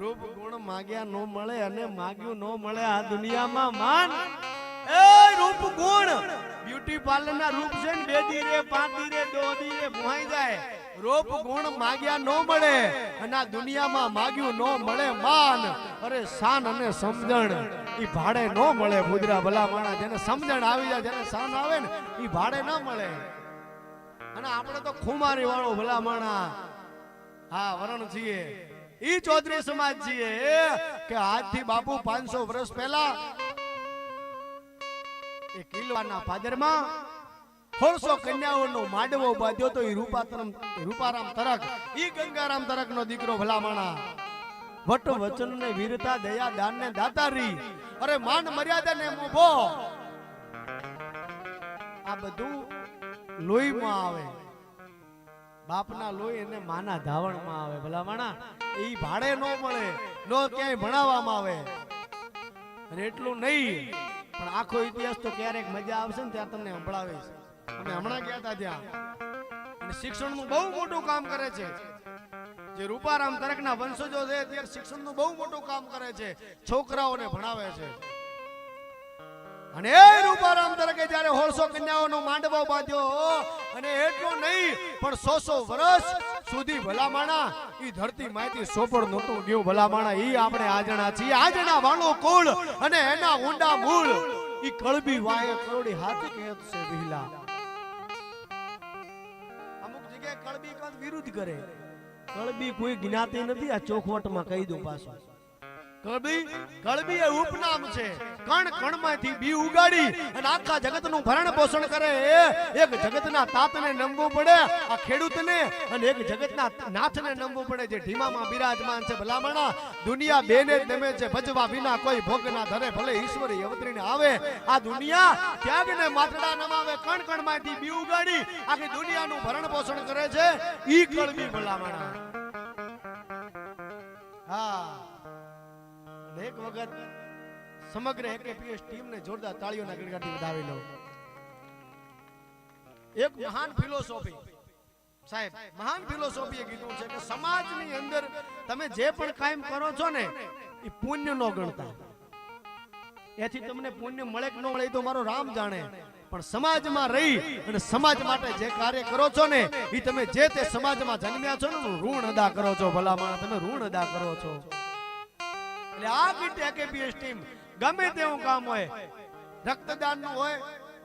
રૂપ ગુણ માગ્યા નો મળે અને માગ્યું નો મળે આ દુનિયામાં માન. એ રૂપ ગુણ. બ્યુટી પાર્લર ના રૂપ છે ને બે દી રે પાંચ દી રે દો દી રે ભોંઈ જાય. રૂપ ગુણ માગ્યા નો મળે અને આ દુનિયામાં માગ્યું નો મળે માન. અરે શાન અને સમજણ ઈ ભાડે નો મળે ભુદરા ભલા માણા. જેને સમજણ આવી જાય જેને શાન આવે ને ઈ ભાડે ન મળે. અને આપણે તો ખુમારી વાળો ભલા માણા. હા વરણ છીએ. ઈ ચૌધરી સમાજ છીએ કે આજથી બાપુ પાંચસો વર્ષ પહેલા એ કિલ્લાના પાદરમાં સોળસો કન્યાઓનો માંડવો બાંધ્યો તો ઈ રૂપાતરમ, રૂપારામ તરક, ઈ ગંગારામ તરક નો દીકરો ભલામણા. વટ વચન ને વીરતા, દયા દાન ને દાતારી. અરે માન મર્યાદા ને મોભો આ બધું લોહીમાં આવે. બાપના લોહી અને માના ધાવણમાં આવે ભલા માણા એ ભાડે ન મળે, નો ક્યાંય ભણાવવામાં આવે. અને એટલું નહીં, પણ આખો ઇતિહાસ તો ક્યારેક મજા આવશે ને ત્યાં તમને સંભળાવીશ. અમે હમણાં ગયા હતા ત્યાં. અને શિક્ષણનું બહુ મોટું કામ કરે છે. જે રૂપારામ તરકના વંશજો છે, તે શિક્ષણનું બહુ મોટું કામ કરે છે. છોકરાઓને ભણાવે છે. અને એ રૂપારામ તરીકે જ્યારે હોળસો કન્યાઓનો માંડવો બાંધ્યો, અને એટલું નહીં, પણ સો સો વર્ષ સુધી ભલામાણા, ઈ ધરતી માહિતી સોપડ નહોતું ગયું ભલામાણા, ઈ આપણે આજણા છીએ. આજણા વાણો કુળ અને એના ઊંડા મૂળ. ઈ કળબી વાય કરોડી હાથ કહેત છે વિહલા. અમુક જગ્યાએ કળબી કાંત વિરુદ્ધ કરે. કળબી કોઈ જ્ઞાતિ નથી, આ ચોખવટમાં કહી દઉં પાછું. કળબી કળબી એ ભલે ઈશ્વરી અવતરીને આવે, આ દુનિયા ત્યાગને માટડા નમાવે. કણ કણમાંથી બી ઉગાડી આખી દુનિયાનું ભરણ કરે છે. ઈ કળબી ભલામણા. હા. એક વખત સમગ્ર એકેપીએસ ટીમને જોરદાર તાળીઓના ગડગડાટી વધાવી લઉં એક મહાન ફિલોસોફી. સાહેબ, મહાન ફિલોસોફીએ કીધું છે કે સમાજની અંદર તમે જે પણ કાયમ કરો છો ને, એ પુણ્ય નો ગણતા. એથી તમને પુણ્ય મળે કે ન મળે તો મારો રામ જાણે. પણ સમાજમાં રહી અને સમાજ માટે જે કાર્ય કરો છો ને, એ તમે જે તે સમાજમાં જન્મ્યા છો ને ઋણ અદા કરો છો ભલા તમે ઋણ અદા કરો છો. એટલે આ કીટ એકેપીએસ ટીમ ગમે તેવું કામ હોય રક્તદાનનું હોય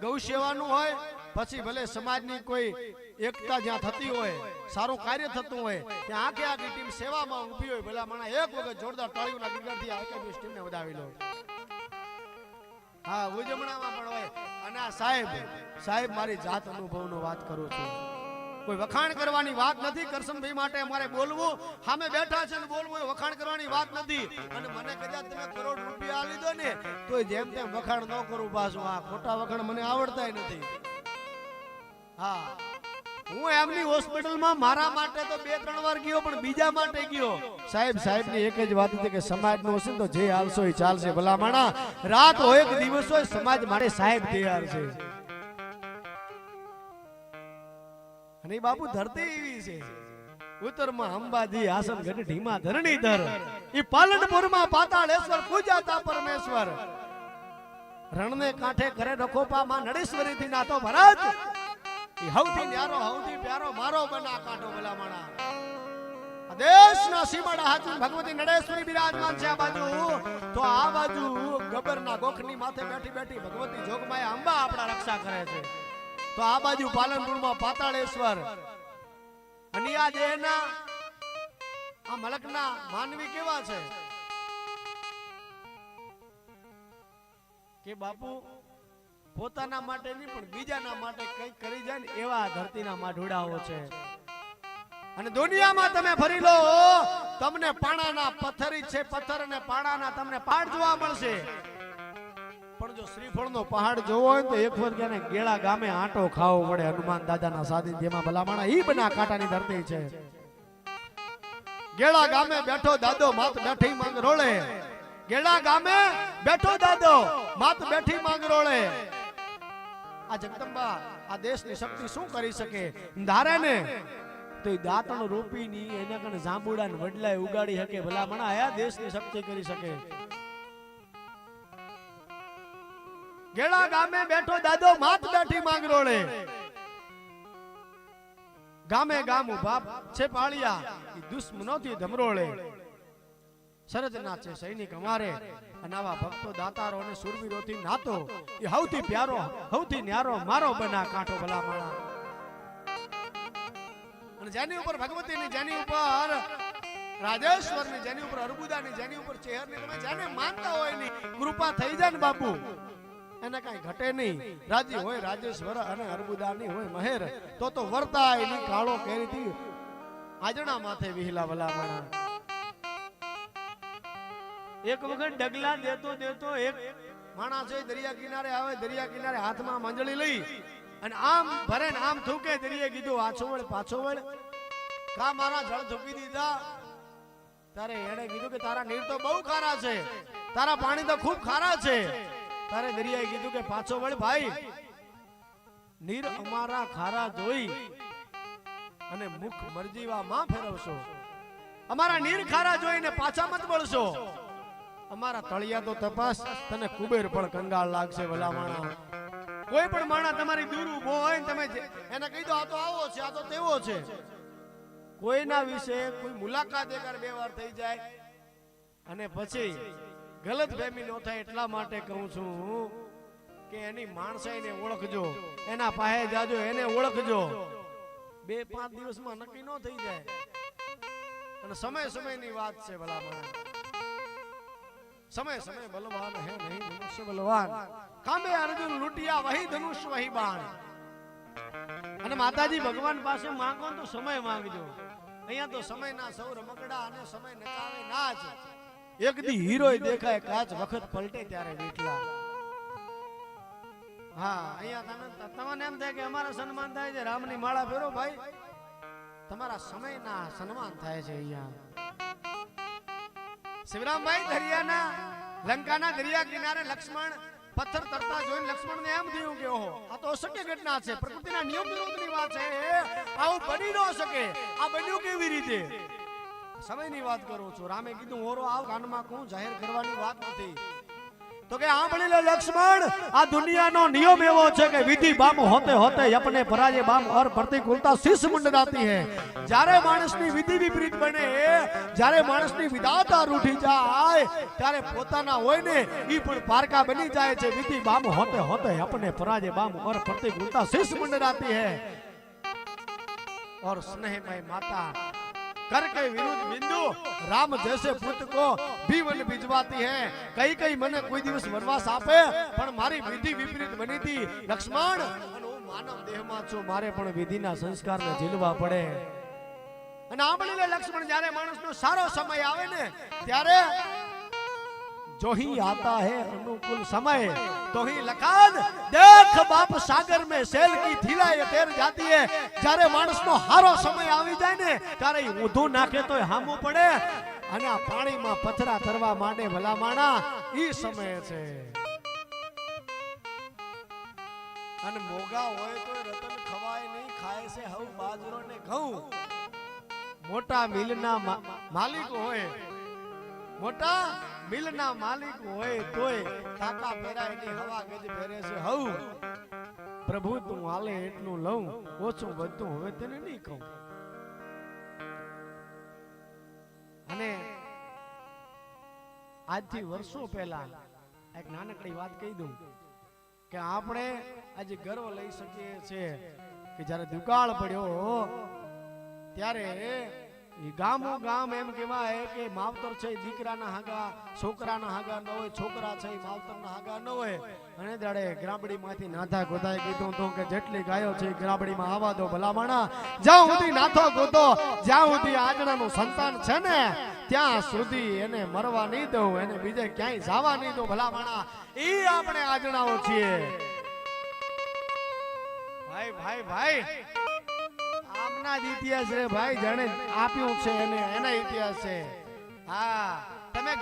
ગૌ સેવાનું હોય, પછી ભલે સમાજની કોઈ એકતા જ્યાં થતી હોય, સારું કાર્ય થતું હોય, ત્યાં આખે આખી ટીમ સેવામાં ઊભી હોય, ભલા મને એક વખત જોરદાર તાળીઓના ગીગારથી આ એકેપીએસ ટીમને વધાવી લો. હા, ઉજમણામાં પણ હોય. અને આ સાહેબ સાહેબ મારી જાત અનુભવનો વાત કરું છું. કોઈ વખાણ કરવાની વાત નથી કરશનભાઈ માટે અમારે બોલવું. સામે બેઠા છે ને બોલવું એ વખાણ કરવાની વાત નથી. અને મને કદાચ તમે કરોડ રૂપિયા લીધો ને તો જેમ તેમ વખાણ ન કરું પાછું. આ ખોટા વખાણ મને આવડતા નથી. હા. હું એમની હોસ્પિટલમાં મારા માટે તો બે, ત્રણ વાર ગયો, પણ બીજા માટે ગયો. સાહેબ સાહેબની એક જ વાત હતી કે સમાજ નો હશે તો જે હાલશો એ ચાલશે. ભલા માણા, રાત હોય કે દિવસ હોય, સમાજ માટે સાહેબ તૈયાર છે. અને બાપુ ધરતી એવી છે. ઉત્તરમાં અંબાજી આસનગઢ ઢીમા ધરણીધર ઈ પાલનપુરમાં પાતાળેશ્વર, પૂજાતા પરમેશ્વર. રણને કાંઠે કરે રખોપા માં નડેશ્વરી થી નાતો ભરત. હૌથી ન્યારો, હવથી પ્યારો, મારો બના કાંઠો ભલા માણા દેશના સીમાડા હાચું ભગવતી નડેશ્વરી બિરાજમાન છે આ બાજુ. તો આ બાજુ ગબરના ગોખની માથે બેઠી બેઠી ભગવતી જોગમાય અંબા આપણા રક્ષા કરે છે. તો આ બાજુ પાલનપુરમાં પાતાળેશ્વર. માનવી કેવા છે? કે બાપુ, પોતાના માટે નહીં, પણ બીજાના માટે કંઈક કરી જાય ને એવા ધરતીના માઢુડાઓ છે. અને દુનિયામાં તમે ફરી લો, તમને પાણાના પથરી છે, પથ્થર અને પાણાના તમને પાડ જોવા મળશે. પણ જો શ્રીફળનો પહાડ જોવો હોય તો એક વાર ક્યાંને ગેળા ગામે આંટો ખાવો પડે હનુમાન દાદાના સાનિધ્યમાં ભલામણા ઈ બના કાંટાની ધરતી છે. ગેળા ગામે બેઠો દાદો, માત બેઠી માંગ રોળે. ગેળા ગામે બેઠો દાદો, માત બેઠી માંગ રોળે. આ જગદંબા, આ દેશની શક્તિ શું કરી શકે? ધારે ને? તો એ દાંતણ રોપીની એના કણ જાંબુડા ને વડલાય ઉગાડી શકે. ભલા મણા આયા દેશની શક્તિ કરી શકે. ગેડા ગામે બેઠો દાદો માત બેઠી માંગરોળે. ગામે ગામ ઊભા છે પાળિયા દુશ્મનોથી ધમરોળે. સરજ નાચે સૈનિક અમારે, અને આવા ભક્તો દાતારો અને સુરવીરોથી નાતો એ હવથી પ્યારો, હવથી ન્યારો, મારો બના કાંઠો ભલા માણા અને જેની ઉપર ભગવતીની, જેની ઉપર રાજેશ્વરની, જેની ઉપર અર્બુદાની, જેની ઉપર ચેહરની, તમે જેને માનતા હોયની કૃપા થઈ જાય ને બાપુ. એને કઈ ઘટે નહીં. રાજી હોય રાજેશ્વર અને અર્બુદાની હોય મહેર તો તો વર્તાયની કાળો કેરીથી આજણા માથે વિહલા ભલા એક વખત ડગલા દેતો દેતો એક માણસ હોય દરિયા કિનારે આવે દરિયા કિનારે હાથમાં મંજળી લઈ અને આમ ભરે ને આમ થૂકે દરિયે કીધું આછો વળ પાછો વળ કા મારા જળ થૂકી દીધા? તારે એણે કીધું કે તારા નીર તો બહુ ખારા છે. તારા પાણી તો ખૂબ ખારા છે. તારે દરિયાએ કીધું કે પાછો વળ ભાઈ. નીર અમારા ખારા જોઈ અને મુખ મરજીવા માં ફેરવશો. અમારા નીર ખારા જોઈને પાછા મત વળશો. અમારા તળિયા તો તપાસ, તને કુબેર પણ કંગાળ લાગશે ભલામાણા. કોઈ પણ માણા તમારી દૂર ઊભો હોય તમે એને કહી દો, આ તો આવો છે, આ તો તેવો છે. કોઈના વિશે કોઈ મુલાકાત એકવાર બે વાર થઈ જાય. અને પછી ગલત ફેમી ન થાય એટલા માટે કહું છું કે એની માણસાઈને ઓળખજો, એના પાસે જાજો, એને ઓળખજો. બે પાંચ દિવસમાં નક્કી ન થઈ જાય. અને સમય સમયની વાત છે ભલા સમય સમય બલવાન હે નહીં, મનુષ્ય બલવાન. કામે અર્જુન લૂંટિયા વહી ધનુષ વહી બાણ. અને માતાજી ભગવાન પાસે માંગો તો સમય માંગજો. અહીંયા તો સમયના સૌ રમકડા અને સમય નચાવે નાચ એક દી હીરો દેખાય કાચ વખત પલટે ત્યારે વીટલા. હા અહીંયા તમે તમને એમ થાય કે અમારા સન્માન થાય છે રામની માળા ફેરો ભાઈ. તમારા સમયના સન્માન થાય છે અહીંયા. શિવરામભાઈ દરિયાના લંકાના દરિયા કિનારે લક્ષ્મણ પથ્થર તરતા જોઈને લક્ષ્મણને એમ થયું કે ઓહો આ તો અશક્ય ઘટના છે. પ્રકૃતિના નિયમ વિરોધની વાત છે. આવું બની ન શકે. આ બન્યું કેવી રીતે? સમયની વાત કરું છું. રામે કીધું, હોરો, આવ કાનમાં કહું જાહેર કરવાની વાત નથી. તો કે સાંભળી લે લક્ષ્મણ, આ દુનિયાનો નિયમ એવો છે કે વિધિ બામ હોતે હોતે અપને પરાજે બામ ઓર પ્રતિકૂળતા શીશ મુંડરાતી હે. જ્યારે માણસની વિધિ વિપરીત બને, જ્યારે માણસની વિધાતા રૂઠી જાય, ત્યારે પોતાના હોય ને એ પણ પારકા બની જાય છે. વિધિ બામ હોતે હોતે અપને પરાજે બામ અર પ્રતિકૂળતા શિષ મુંડરાતી હે. ઓર સ્નેહમય માતા कर के विरुद्ध बिंदु राम जैसे पुत्र को भी मन भिजवाती है कई कई મને કોઈ દિવસ વનવાસ આપે પણ મારી વિધિ વિપરીત બની હતી લક્ષ્મણ અને હું માનવ દેહમાં છું મારે પણ વિધિના સંસ્કારને ઝીલવા પડે અને આંબળી લે લક્ષ્મણ જ્યારે માણસનો સારો સમય આવે ને ત્યારે जो ही आता है अनुकूल समय तो ही लखान देख बाप सागर में सेल की थीला ये तेर जाती है જ્યારે માણસનો હારો સમય આવી જાય ને ત્યારે ઈ ઊંધું નાખે તોય હામું પડે અને આ પાણીમાં પથરા તરવા માંડે ભલા માણા ઈ સમય છે અને મોગા હોય તો રતન ખવાય નહીં ખાય છે હવ બાજરો ને ઘઉં મોટા મિલના મા- માલિક હોય મોટા મિલના માલિક હોય તોય કાકા પેરાયની હવા ગજ ફેરે છે. હવ પ્રભુ તું હાલે એટલું લઉં, ઓછું વધતું હવે તને નહીં કહું. અને આજથી વર્ષો પહેલા એક નાનકડી વાત કહી દઉં કે આપણે આજે ગર્વ લઈ શકીએ છીએ કે જ્યારે દુકાળ પડ્યો, ત્યારે ગામો ગામ એમ કહેવાય કે માવતર છે દીકરાના હાગા, છોકરાના હાગા ન હોય, છોકરા છે માવતરના હાગા ન હોય. અને દાડે ગ્રાબડીમાંથી નાથા ગોતાએ કીધું તો કે જેટલી ગાયો છે ગ્રાબડીમાં આવા દો ભલામણા. જ્યાં સુધી નાથો ગોતો, જ્યાં સુધી આજણાનું સંતાન છે ને, ત્યાં સુધી એને મરવા નહીં દઉં, એને બીજે ક્યાંય જવા નહીં દઉં ભલામણા. એ આપણે આજણાઓ છીએ. ભાઈ ભાઈ ભાઈ આમના જ ઇતિહાસ રે ભાઈ, જાણે આપ્યું છે એને, એના ઇતિહાસ છે. હા, તમે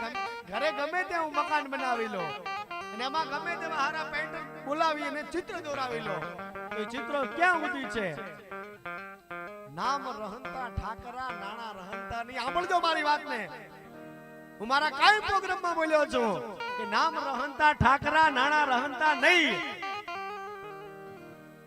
ઘરે ગમે તેવું મકાન બનાવી લો. અને એમાં ગમે તેવા હારા પેન્ટર બોલાવી અને ચિત્ર દોરાવી લો. તો ચિત્ર ક્યાં સુધી છે? નામ રહંતા ઠાકરા, નાણા રહંતા ની સાંભળજો મારી વાતને. હું મારા કાંઈ પ્રોગ્રામમાં બોલ્યો છું કે નામ રહંતા ઠાકરા, નાણા રહંતા નહીં.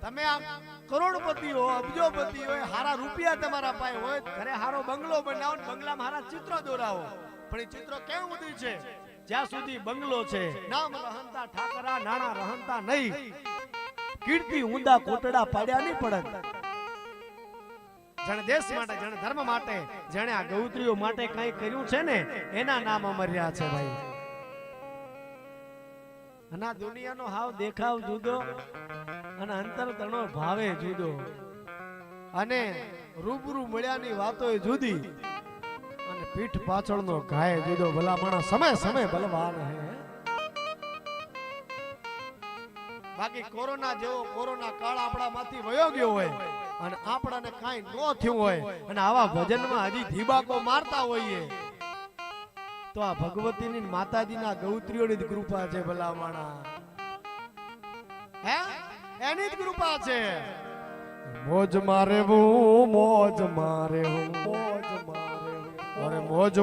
તમે આ કરોડપતિ હો અબજોપતિ હોય, હારા રૂપિયા તમારા પાસે હોય, ઘરે હારો બંગલો બનાવો ને બંગલામાં હારા ચિત્રો દોરાવો. પણ એ ચિત્રો કેમ બધું છે? જ્યાં સુધી બંગલો છે, નામ રહંતા ઠાકરા, નાણા રહંતા નહીં. કીર્તિ ઊંડા કોટડા પાડ્યા નહીં પડત. જેણે દેશ માટે, જેણે ધર્મ માટે, જેણે આ ગૌત્રીઓ માટે કંઈ કર્યું છે ને, એના નામ અમર્યા છે ભાઈ. અને દુનિયાનો હાવ દેખાવ જુદો. અને અંતર તણો ભાવે જુદો. અને રૂબરૂ મળ્યાની વાતો જુદી. અને પીઠ પાછળનો ગાય જુદો. ભલા સમય સમય બલવાન હે. બાકી કોરોના જેવો કોરોના કાળ આપણામાંથી વયો ગયો હોય અને આપણાને કાંઈ ન થયું હોય અને આવા ભજનમાં હજી ધીબાકો મારતા હોઈએ, તો આ ભગવતીની માતાજીના ગૌત્રીઓની કૃપા છે ભલા માણા હે? એની જ કૃપા છે. મોજ મારે મોજ મારે હું મોજ મારે અરે મોજ